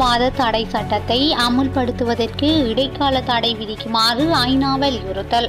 தீவிரவாத தடை சட்டத்தை அமுல்படுத்துவதற்கு இடைக்கால தடை விதிக்குமாறு ஐநா வலியுறுத்தல்.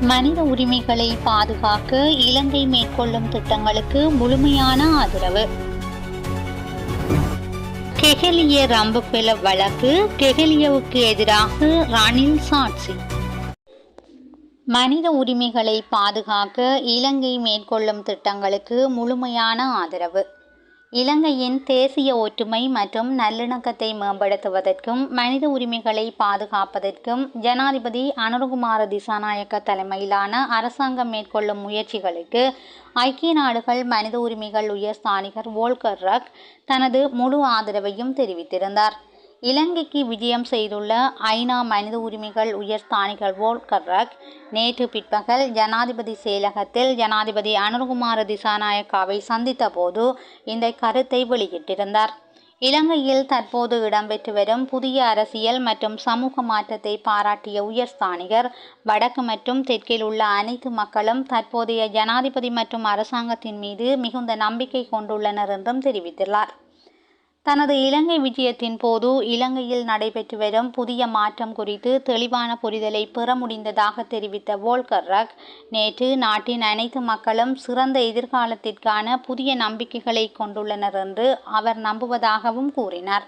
மனித உரிமைகளை பாதுகாக்க இலங்கை மேற்கொள்ளும் திட்டங்களுக்கு முழுமையான ஆதரவு. கெகலிய ரம்புபெல வழக்கு கெகலியவுக்கு எதிராக ரணில் சாட்சி. மனித உரிமைகளை பாதுகாக்க இலங்கை மேற்கொள்ளும் திட்டங்களுக்கு முழுமையான ஆதரவு. இலங்கையின் தேசிய ஒற்றுமை மற்றும் நல்லிணக்கத்தை மேம்படுத்துவதற்கும் மனித உரிமைகளை பாதுகாப்பதற்கும் ஜனாதிபதி அனுரகுமார திசாநாயக்க தலைமையிலான அரசாங்கம் மேற்கொள்ளும் முயற்சிகளுக்கு ஐக்கிய நாடுகள் மனித உரிமைகள் உயர் ஸ்தானிகர் வோல்கர் ரக் தனது முழு ஆதரவையும் தெரிவித்திருந்தார். இலங்கைக்கு விஜயம் செய்துள்ள ஐநா மனித உரிமைகள் உயர்ஸ்தானிகள் வோல்கர் ரக் நேற்று பிற்பகல் ஜனாதிபதி செயலகத்தில் ஜனாதிபதி அனுர்குமார திசாநாயக்காவை சந்தித்த போது இந்த கருத்தை வெளியிட்டிருந்தார். இலங்கையில் தற்போது இடம்பெற்று வரும் புதிய அரசியல் மற்றும் சமூக மாற்றத்தை பாராட்டிய உயர்ஸ்தானிகர் வடக்கு மற்றும் தெற்கில் உள்ள அனைத்து மக்களும் தற்போதைய ஜனாதிபதி மற்றும் அரசாங்கத்தின் மீது மிகுந்த நம்பிக்கை கொண்டுள்ளனர் என்றும் தெரிவித்துள்ளார். தனது இலங்கை விஜயத்தின் போது இலங்கையில் நடைபெற்று வரும் புதிய மாற்றம் குறித்து தெளிவான புரிதலை பெற முடிந்ததாக தெரிவித்த வோல்கர் ரக் நேற்று நாட்டின் அனைத்து மக்களும் சிறந்த எதிர்காலத்திற்கான புதிய நம்பிக்கைகளை கொண்டுள்ளனர் என்று அவர் நம்புவதாகவும் கூறினார்.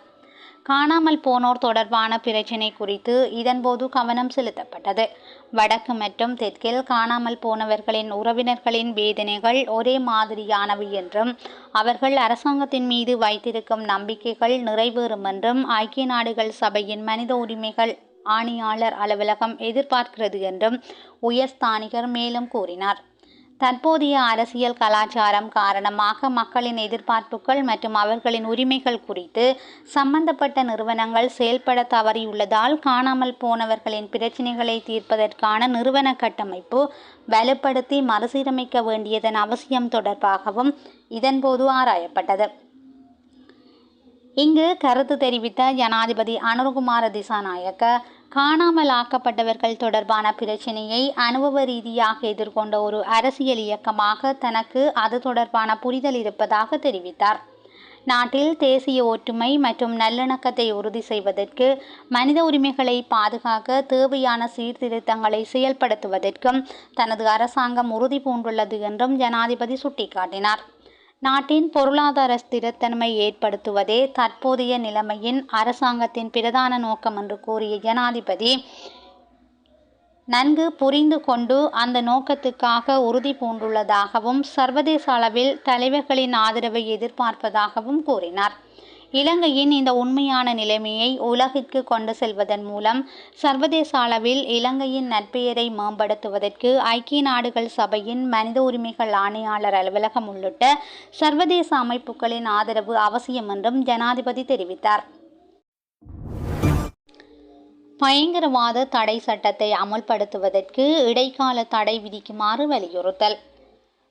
காணாமல் போனோர் தொடர்பான பிரச்சினை குறித்து இதன்போது கவனம் செலுத்தப்பட்டது. வடக்கு மற்றும் தெற்கில் காணாமல் போனவர்களின் உறவினர்களின் வேதனைகள் ஒரே மாதிரியானவை என்றும் அவர்கள் அரசாங்கத்தின் மீது வைத்திருக்கும் நம்பிக்கைகள் நிறைவேறும் என்றும் ஐக்கிய நாடுகள் சபையின் மனித உரிமைகள் ஆணையாளர் அலுவலகம் எதிர்பார்க்கிறது என்றும் உயர்ஸ்தானிகர் மேலும் கூறினார். தற்போதைய அரசியல் கலாச்சாரம் காரணமாக மக்களின் எதிர்பார்ப்புகள் மற்றும் அவர்களின் உரிமைகள் குறித்து சம்பந்தப்பட்ட நிறுவனங்கள் செயல்பட தவறியுள்ளதால் காணாமல் போனவர்களின் பிரச்சினைகளை தீர்ப்பதற்கான நிறுவன கட்டமைப்பு வலுப்படுத்தி மறுசீரமைக்க வேண்டியதன் அவசியம் தொடர்பாகவும் இதன்போது ஆராயப்பட்டது. இங்கு கருத்து தெரிவித்த ஜனாதிபதி அனுர்குமார திசாநாயக்க காணாமல் ஆக்கப்பட்டவர்கள் தொடர்பான பிரச்சினையை அனுபவ ரீதியாக எதிர்கொண்ட ஒரு அரசியல் இயக்கமாக தனக்கு அது தொடர்பான புரிதல் இருப்பதாக தெரிவித்தார். நாட்டில் தேசிய ஒற்றுமை மற்றும் நல்லிணக்கத்தை உறுதி செய்வதற்கு மனித உரிமைகளை பாதுகாக்க தேவையான சீர்திருத்தங்களை செயல்படுத்துவதற்கும் தனது அரசாங்கம் உறுதி பூண்டுள்ளது என்றும் ஜனாதிபதி சுட்டிக்காட்டினார். நாட்டின் பொருளாதார ஸ்திரத்தன்மை ஏற்படுத்துவதே தற்போதைய நிலைமையின் அரசாங்கத்தின் பிரதான நோக்கம் என்று கூறிய ஜனாதிபதி நன்கு புரிந்து கொண்டு அந்த நோக்கத்துக்காக உறுதி பூண்டுள்ளதாகவும் சர்வதேச அளவில் தலைவர்களின் ஆதரவை எதிர்பார்ப்பதாகவும் கூறினார். இலங்கையின் இந்த உண்மையான நிலைமையை உலகிற்கு கொண்டு செல்வதன் மூலம் சர்வதேச அளவில் இலங்கையின் நற்பெயரை மேம்படுத்துவதற்கு ஐக்கிய நாடுகள் சபையின் மனித உரிமைகள் ஆணையாளர் அலுவலகம் உள்ளிட்ட சர்வதேச அமைப்புகளின் ஆதரவு அவசியம் என்றும் ஜனாதிபதி தெரிவித்தார். பயங்கரவாத தடை சட்டத்தை அமுல்படுத்துவதற்கு இடைக்கால தடை விதிக்குமாறு வலியுறுத்தல்.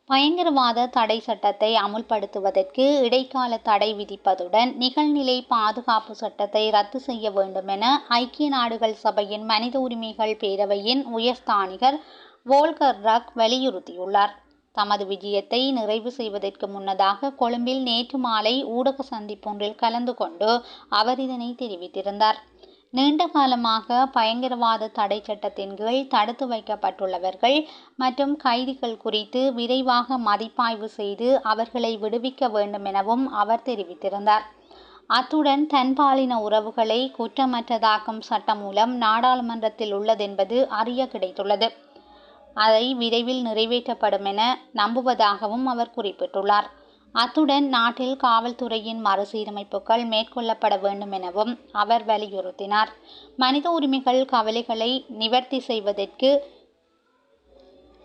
பயங்கரவாத தடை சட்டத்தை அமுல்படுத்துவதற்கு இடைக்கால தடை விதிப்பதுடன் நிகழ்நிலை பாதுகாப்பு சட்டத்தை ரத்து செய்ய வேண்டும் என ஐக்கிய நாடுகள் சபையின் மனித உரிமைகள் பேரவையின் உயர்ஸ்தானிகர் வோல்கர் ரக் வலியுறுத்தியுள்ளார். தமது விஜயத்தை நிறைவு செய்வதற்கு முன்னதாக கொழும்பில் நேற்று மாலை ஊடக சந்திப்பொன்றில் கலந்து கொண்டு அவர் இதனை தெரிவித்திருந்தார். நீண்ட காலமாக பயங்கரவாத தடை சட்டத்தின் கீழ் தடுத்து வைக்கப்பட்டுள்ளவர்கள் மற்றும் கைதிகள் குறித்து விரைவாக மதிப்பாய்வு செய்து அவர்களை விடுவிக்க வேண்டும் எனவும் அவர் தெரிவித்திருந்தார். அத்துடன் தன்பாலின உறவுகளை குற்றமற்றதாக்கும் சட்டம் மூலம் நாடாளுமன்றத்தில் உள்ளதென்பது அறிய கிடைத்துள்ளது. அதை விரைவில் நிறைவேற்றப்படும் என நம்புவதாகவும் அவர் குறிப்பிட்டுள்ளார். அத்துடன் நாட்டில் காவல்துறையின் மறுசீரமைப்புகள் மேற்கொள்ளப்பட வேண்டும் எனவும் அவர் வலியுறுத்தினார். மனித உரிமைகள் கவலைகளை நிவர்த்தி செய்வதற்கு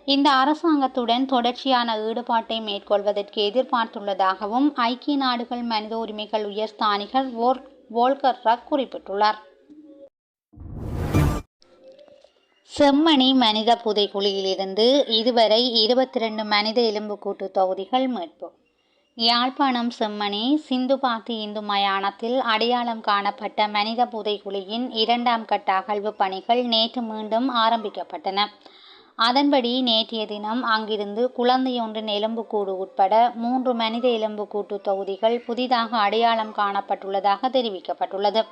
இந்த அரசாங்கத்துடன் தொடர்ச்சியான ஈடுபாட்டை மேற்கொள்வதற்கு எதிர்பார்த்துள்ளதாகவும் ஐக்கிய நாடுகள் மனித உரிமைகள் உயர்ஸ்தானிகள் வோர் வோல்கர் ரக் குறிப்பிட்டுள்ளார். செம்மணி மனித புதைக்குழியிலிருந்து இதுவரை இருபத்தி ரெண்டு மனித எலும்புக்கூட்டு தொகுதிகள் மீட்பு யாழ்ப்பாணம் செம்மணி சிந்துபாத்தி இந்து மயானத்தில் அடையாளம் காணப்பட்ட மனித புதைக்குழியின் இரண்டாம் கட்ட அகழ்வு பணிகள் நேற்று மீண்டும் ஆரம்பிக்கப்பட்டன. அதன்படி நேற்றைய தினம் அங்கிருந்து குழந்தையொன்றின் எலும்புக்கூடு உட்பட மூன்று மனித எலும்புக்கூட்டு தொகுதிகள் புதிதாக அடையாளம் காணப்பட்டுள்ளதாக தெரிவிக்கப்பட்டுள்ளது.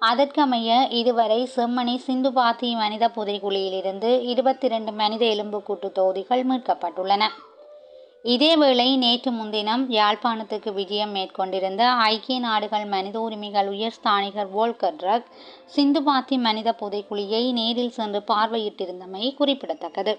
அதற்கமைய இதுவரை செம்மணி சிந்துபாத்தி மனித புதைகுழியிலிருந்து இருபத்தி இரண்டு மனித எலும்புக்கூட்டு தொகுதிகள் மீட்கப்பட்டுள்ளன. இதேவேளை நேற்று முன்தினம் யாழ்ப்பாணத்துக்கு விஜயம் மேற்கொண்டிருந்த ஐக்கிய நாடுகள் மனித உரிமைகள் உயர்ஸ்தானிகர் வோல்கர் சிந்து சிந்துபாத்தி மனித புதைக்குழியை நேரில் சென்று பார்வையிட்டிருந்தமை குறிப்பிடத்தக்கது.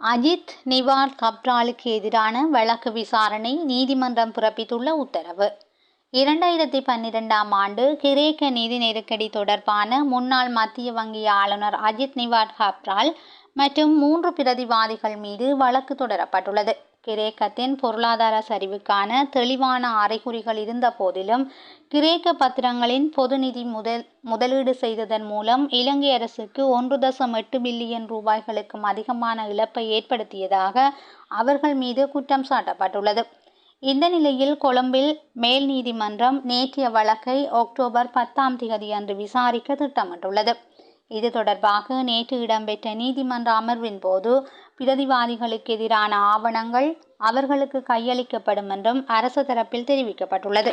அஜித் நிவார் கப்ராலுக்கு எதிரான வழக்கு விசாரணை நீதிமன்றம் பிறப்பித்துள்ள உத்தரவு. இரண்டாயிரத்தி பன்னிரெண்டாம் ஆண்டு கிரேக்க நிதி நெருக்கடி தொடர்பான முன்னாள் மத்திய வங்கி ஆளுநர் அஜித் நிவாட் ஹப்ரால் மற்றும் மூன்று பிரதிவாதிகள் மீது வழக்கு தொடரப்பட்டுள்ளது. கிரேக்கத்தின் பொருளாதார சரிவுக்கான தெளிவான அறிகுறிகள் இருந்த போதிலும் கிரேக்க பத்திரங்களின் பொது நிதி முதல் முதலீடு செய்ததன் மூலம் இலங்கை அரசுக்கு ஒன்று தசம் எட்டு பில்லியன் ரூபாய்களுக்கும் அதிகமான இழப்பை ஏற்படுத்தியதாக அவர்கள் மீது குற்றம் சாட்டப்பட்டுள்ளது. இந்த நிலையில் கொழும்பில் மேல் நீதிமன்றம் நேற்றைய வழக்கை அக்டோபர் பத்தாம் தேதி அன்று விசாரிக்க திட்டமிட்டுள்ளது. இது தொடர்பாக நேற்று இடம்பெற்ற நீதிமன்ற அமர்வின் போது பிரதிவாதிகளுக்கு எதிரான ஆவணங்கள் அவர்களுக்கு கையளிக்கப்படும் என்றும் அரசு தரப்பில் தெரிவிக்கப்பட்டுள்ளது.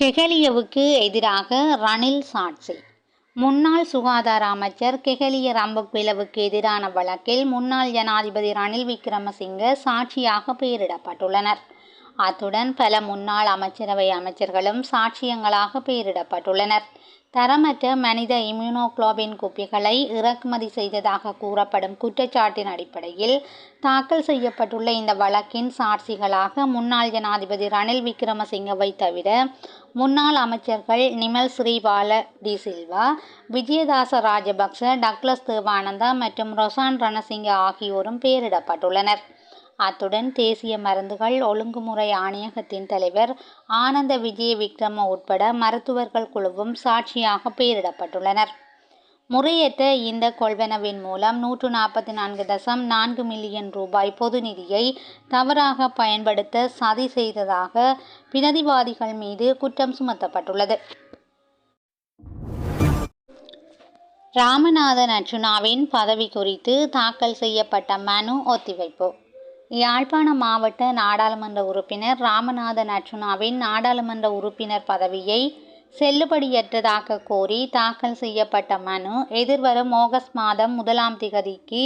கெகலியவுக்கு எதிராக ரணில் சாட்சி. முன்னாள் சுகாதார அமைச்சர் கெகலிய ரம்பக்விலவுக்கு எதிரான வழக்கில் முன்னாள் ஜனாதிபதி ரணில் விக்ரமசிங்க சாட்சியாக பெயரிடப்பட்டுள்ளனர். அத்துடன் பல முன்னாள் அமைச்சரவை அமைச்சர்களும் சாட்சியங்களாக பெயரிடப்பட்டுள்ளனர். தரமற்ற மனித இம்யூனோகுளோபின் குப்பிகளை இறக்குமதி செய்ததாக கூறப்படும் குற்றச்சாட்டின் அடிப்படையில் தாக்கல் செய்யப்பட்டுள்ள இந்த வழக்கின் சாட்சிகளாக முன்னாள் ஜனாதிபதி ரணில் விக்ரமசிங்கவை தவிர முன்னாள் அமைச்சர்கள் நிமல் ஸ்ரீபால டி சில்வா விஜயதாச ராஜபக்ச டக்ளஸ் தேவானந்தா மற்றும் ரொசான் ரணசிங்க ஆகியோரும் பெயரிடப்பட்டுள்ளனர். அத்துடன் தேசிய மருந்துகள் ஒழுங்குமுறை ஆணையகத்தின் தலைவர் ஆனந்த விஜய விக்ரம உட்பட மருத்துவர்கள் குழுவும் சாட்சியாக பெயரிடப்பட்டுள்ளனர். முறையற்ற இந்த கொள்வனவின் மூலம் நூற்று நாற்பத்தி நான்கு தசம் நான்கு மில்லியன் ரூபாய் பொது நிதியை தவறாக பயன்படுத்த சதி செய்ததாக பிரதிவாதிகள் மீது குற்றம் சுமத்தப்பட்டுள்ளது. ராமநாதன் அர்ஜுனாவின் பதவி குறித்து தாக்கல் செய்யப்பட்ட மனு ஒத்திவைப்பு. யாழ்ப்பாண மாவட்ட நாடாளுமன்ற உறுப்பினர் ராமநாதன் அர்ச்சுனாவின் நாடாளுமன்ற உறுப்பினர் பதவியை செல்லுபடியற்றதாக கோரி தாக்கல் செய்யப்பட்ட மனு எதிர்வரும் ஆகஸ்ட் மாதம் முதலாம் திகதிக்கு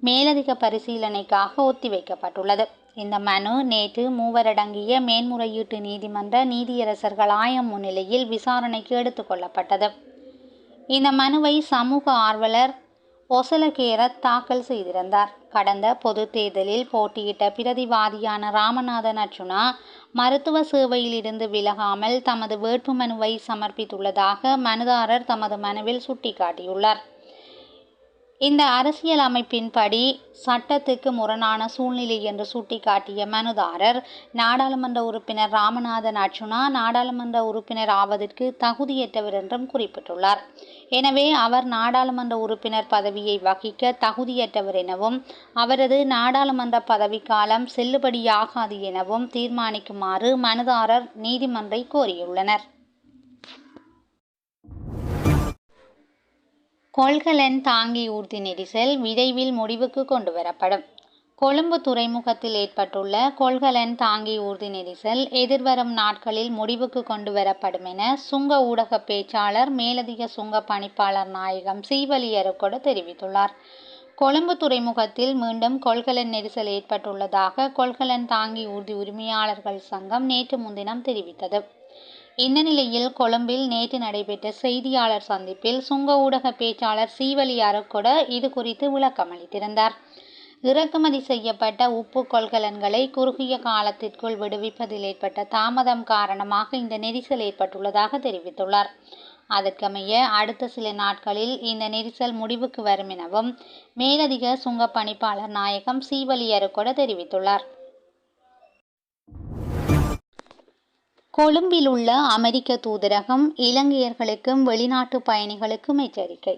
மேலதிக பரிசீலனைக்காக ஒத்திவைக்கப்பட்டுள்ளது. இந்த மனு நேற்று மூவரடங்கிய மேன்முறையீட்டு நீதிமன்ற நீதியரசர்கள் ஆயம் முன்னிலையில் விசாரணைக்கு எடுத்துக்கொள்ளப்பட்டது இந்த மனுவை சமூக ஆர்வலர் ஒசலகேரத் தாக்கல் செய்திருந்தார். கடந்த பொது தேர்தலில் போட்டியிட்ட பிரதிவாதியான ராமநாதன் அர்ச்சுனா மருத்துவ சேவையிலிருந்து விலகாமல் தமது வேட்புமனுவை சமர்ப்பித்துள்ளதாக மனுதாரர் தமது மனுவில் சுட்டிக்காட்டியுள்ளார். இந்த அரசியல் அமைப்பின்படி சட்டத்துக்கு முரணான சூழ்நிலை என்று சுட்டிக்காட்டிய மனுதாரர் நாடாளுமன்ற உறுப்பினர் ராமநாதன் அர்ஜுனா நாடாளுமன்ற உறுப்பினர் ஆவதற்கு தகுதியற்றவர் என்றும் குறிப்பிட்டுள்ளார். எனவே அவர் நாடாளுமன்ற உறுப்பினர் பதவியை வகிக்க தகுதியற்றவர் எனவும் அவரது நாடாளுமன்ற பதவிக்காலம் செல்லுபடியாகாது எனவும் தீர்மானிக்குமாறு மனுதாரர் நீதிமன்றை கோரியுள்ளனர். கொள்கலன் தாங்கி ஊர்தி நெரிசல் விரைவில் முடிவுக்கு கொண்டு வரப்படும். கொழும்பு துறைமுகத்தில் ஏற்பட்டுள்ள கொள்கலன் தாங்கி ஊர்தி நெரிசல் எதிர்வரும் நாட்களில் முடிவுக்கு கொண்டு வரப்படும் என சுங்க ஊடக பேச்சாளர் மேலதிக சுங்க பணிப்பாளர் நாயகம் சீவலியருக்கோடு தெரிவித்துள்ளார். கொழும்பு துறைமுகத்தில் மீண்டும் கொள்கலன் நெரிசல் ஏற்பட்டுள்ளதாக கொள்கலன் தாங்கி ஊர்தி உரிமையாளர்கள் சங்கம் நேற்று முன்தினம் தெரிவித்தது. இந்த நிலையில் கொழும்பில் நேற்று நடைபெற்ற செய்தியாளர் சந்திப்பில் சுங்க ஊடக பேச்சாளர் சீவலி அருக்கொட இது குறித்து விளக்கமளித்திருந்தார் இறக்குமதி செய்யப்பட்ட உப்பு கொள்கலன்களை குறுகிய காலத்திற்குள் விடுவிப்பதில் ஏற்பட்ட தாமதம் காரணமாக இந்த நெரிசல் ஏற்பட்டுள்ளதாக தெரிவித்துள்ளார். அதற்கமைய அடுத்த சில நாட்களில் இந்த நெரிசல் முடிவுக்கு வரும் எனவும் மேலதிக சுங்க பணிப்பாளர் நாயகம் சீவலி தெரிவித்துள்ளார். கொழும்பில் உள்ள அமெரிக்க தூதரகம் இலங்கையர்களுக்கும் வெளிநாட்டு பயணிகளுக்கும் எச்சரிக்கை.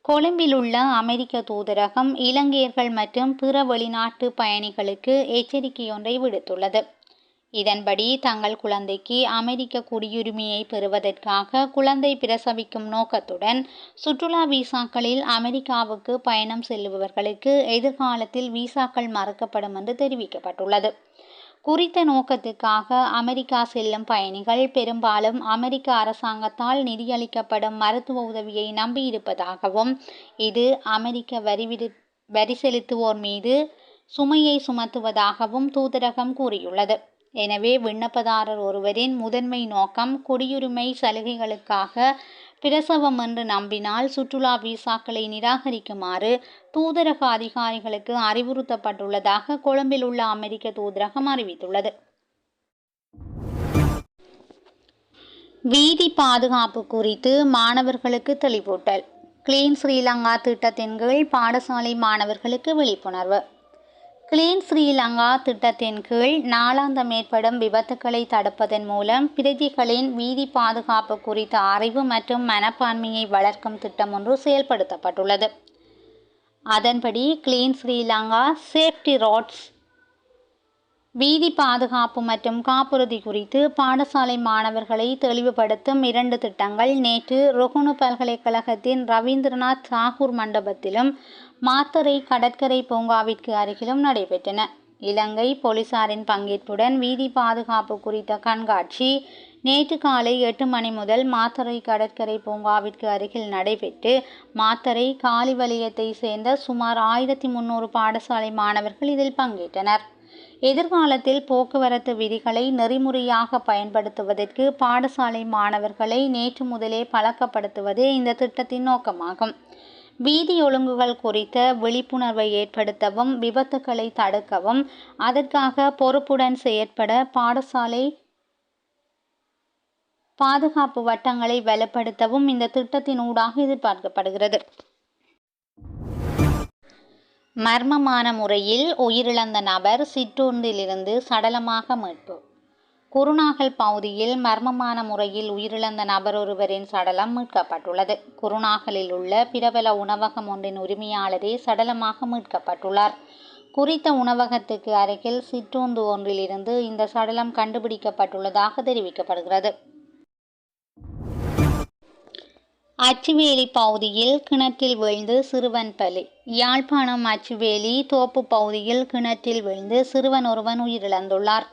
கொழும்பில் உள்ள அமெரிக்க தூதரகம் இலங்கையர்கள் மற்றும் பிற வெளிநாட்டு பயணிகளுக்கு எச்சரிக்கையொன்றை விடுத்துள்ளது. இதன்படி தங்கள் குழந்தைக்கு அமெரிக்க குடியுரிமையை பெறுவதற்காக குழந்தை பிரசவிக்கும் நோக்கத்துடன் சுற்றுலா விசாக்களில் அமெரிக்காவுக்கு பயணம் செல்லுபவர்களுக்கு எதிர்காலத்தில் விசாக்கள் மறுக்கப்படும் என்று தெரிவிக்கப்பட்டுள்ளது. குறித்த நோக்கத்துக்காக அமெரிக்கா செல்லும் பயணிகள் பெரும்பாலும் அமெரிக்க அரசாங்கத்தால் நிதியளிக்கப்படும் மருத்துவ உதவியை நம்பியிருப்பதாகவும் இது அமெரிக்க வரி வரி செலுத்துவோர் மீது சுமையை சுமத்துவதாகவும் தூதரகம் கூறியுள்ளது. எனவே விண்ணப்பதாரர் ஒருவரின் முதன்மை நோக்கம் குடியுரிமை சலுகைகளுக்காக பிரசவம் என்று நம்பினால் சுற்றுலா விசாக்களை நிராகரிக்குமாறு தூதரக அதிகாரிகளுக்கு அறிவுறுத்தப்பட்டுள்ளதாக கொழும்பில் உள்ள அமெரிக்க தூதரகம் அறிவித்துள்ளது. வீதி பாதுகாப்பு குறித்து மாணவர்களுக்கு தெளிவூட்டல். கிளீன் ஸ்ரீலங்கா திட்டத்தின் கீழ் பாடசாலை மாணவர்களுக்கு விழிப்புணர்வு. கிளீன் ஸ்ரீலங்கா திட்டத்தின் கீழ் நாளாந்தம் ஏற்படும் விபத்துக்களை தடுப்பதன் மூலம் பிரதிகளின் வீதி பாதுகாப்பு குறித்த அறிவு மற்றும் மனப்பான்மையை வளர்க்கும் திட்டம் ஒன்று செயல்படுத்தப்பட்டுள்ளது. அதன்படி கிளீன் ஸ்ரீலங்கா சேஃப்டி ரோட்ஸ் வீதி பாதுகாப்பு மற்றும் காப்புறுதி குறித்து பாடசாலை மாணவர்களை தெளிவுபடுத்தும் இரண்டு திட்டங்கள் நேற்று ரொகுணு பல்கலைக்கழகத்தின் ரவீந்திரநாத் தாகூர் மண்டபத்திலும் மாத்தறை கடற்கரை பூங்காவிற்கு அருகிலும் நடைபெற்றன. இலங்கை போலீசாரின் பங்கேற்புடன் வீதி பாதுகாப்பு குறித்த கண்காட்சி நேற்று காலை எட்டு மணி முதல் மாத்தறை கடற்கரை பூங்காவிற்கு அருகில் நடைபெற்று மாத்தறை காலி வலயத்தை சேர்ந்த சுமார் ஆயிரத்தி முன்னூறு பாடசாலை மாணவர்கள் இதில் பங்கேற்றனர். எதிர்காலத்தில் போக்குவரத்து விதிகளை நெறிமுறையாக பயன்படுத்துவதற்கு பாடசாலை மாணவர்களை நேற்று முதலே பழக்கப்படுத்துவதே இந்த திட்டத்தின் நோக்கமாகும். வீதி ஒழுங்குகள் குறித்த விழிப்புணர்வை ஏற்படுத்தவும் விபத்துக்களை தடுக்கவும் அதற்காக பொறுப்புடன் செயற்பட பாடசாலை பாதுகாப்பு வட்டங்களை வலுப்படுத்தவும் இந்த திட்டத்தின் ஊடாக எதிர்பார்க்கப்படுகிறது. மர்மமான முறையில் உயிரிழந்த நபர் சிற்றூர்ந்திலிருந்து சடலமாக மீட்பு. குருநாகல் பகுதியில் மர்மமான முறையில் உயிரிழந்த நபர் ஒருவரின் சடலம் மீட்கப்பட்டுள்ளது. குருநாகலில் உள்ள பிரபல உணவகம் ஒன்றின் உரிமையாளரே சடலமாக மீட்கப்பட்டுள்ளார். குறித்த உணவகத்துக்கு அருகில் சிற்றூந்து ஒன்றிலிருந்து இந்த சடலம் கண்டுபிடிக்கப்பட்டுள்ளதாக தெரிவிக்கப்படுகிறது. அச்சுவேலி பகுதியில் கிணற்றில் விழுந்து சிறுவன் பலி. யாழ்ப்பாணம் அச்சுவேலி தோப்பு பகுதியில் கிணற்றில் விழுந்து சிறுவன் ஒருவன் உயிரிழந்துள்ளார்.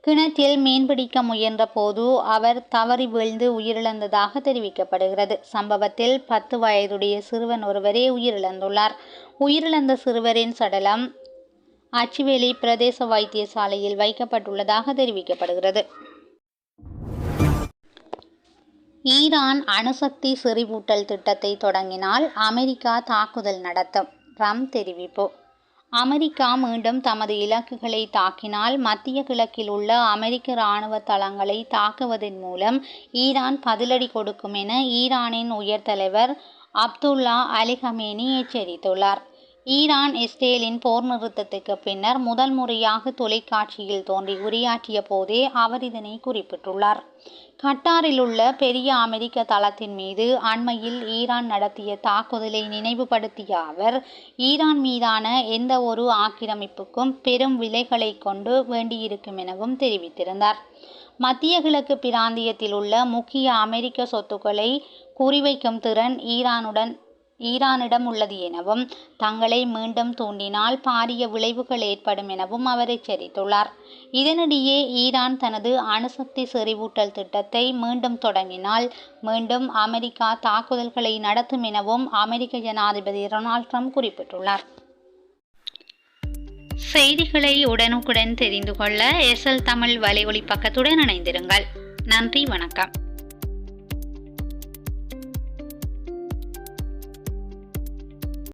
கிணற்றில் மீன்பிடிக்க முயன்ற போது அவர் தவறி வீழ்ந்து உயிரிழந்ததாக தெரிவிக்கப்படுகிறது. சம்பவத்தில் பத்து வயதுடைய சிறுவன் ஒருவரே உயிரிழந்துள்ளார். உயிரிழந்த சிறுவரின் சடலம் அச்சுவேலி பிரதேச வைத்தியசாலையில் வைக்கப்பட்டுள்ளதாக தெரிவிக்கப்படுகிறது. ஈரான் அணுசக்தி செறிவூட்டல் திட்டத்தை தொடங்கினால் அமெரிக்கா தாக்குதல் நடத்தும் ட்ரம்ப் தெரிவிப்பு. அமெரிக்கா மீண்டும் தமது இலக்குகளை தாக்கினால் மத்திய கிழக்கில் உள்ள அமெரிக்க இராணுவ தளங்களை தாக்குவதன் மூலம் ஈரான் பதிலடி கொடுக்கும் என ஈரானின் உயர் தலைவர் அப்துல்லா அலிஹமேனி எச்சரித்துள்ளார். ஈரான் இஸ்ரேலின் போர் நிறுத்தத்துக்கு பின்னர் முதல் முறையாக தொலைக்காட்சியில் தோன்றி உரையாற்றிய போதே அவர் இதனை குறிப்பிட்டுள்ளார். கட்டாரில் உள்ள பெரிய அமெரிக்க தளத்தின் மீது அண்மையில் ஈரான் நடத்திய தாக்குதலை நினைவுபடுத்திய அவர் ஈரான் மீதான எந்த ஒரு ஆக்கிரமிப்புக்கும் பெரும் விலைகளை கொண்டு வேண்டியிருக்கும் எனவும் தெரிவித்திருந்தார். மத்திய கிழக்கு பிராந்தியத்தில் உள்ள முக்கிய அமெரிக்க சொத்துக்களை குறிவைக்கும் திறன் ஈரானுடன் ஈரானிடம் உள்ளது எனவும் தங்களை மீண்டும் தூண்டினால் பாரிய விளைவுகள் ஏற்படும் எனவும் அவர் எச்சரித்துள்ளார். இதனிடையே ஈரான் தனது அணுசக்தி செறிவூட்டல் திட்டத்தை மீண்டும் தொடங்கினால் மீண்டும் அமெரிக்கா தாக்குதல்களை நடத்தும் எனவும் அமெரிக்க ஜனாதிபதி டொனால்ட் ட்ரம்ப் குறிப்பிட்டுள்ளார். செய்திகளை உடனுக்குடன் தெரிந்து கொள்ள எஸ்எல் தமிழ் வலையொலி பக்கத்துடன் இணைந்திருங்கள். நன்றி வணக்கம்.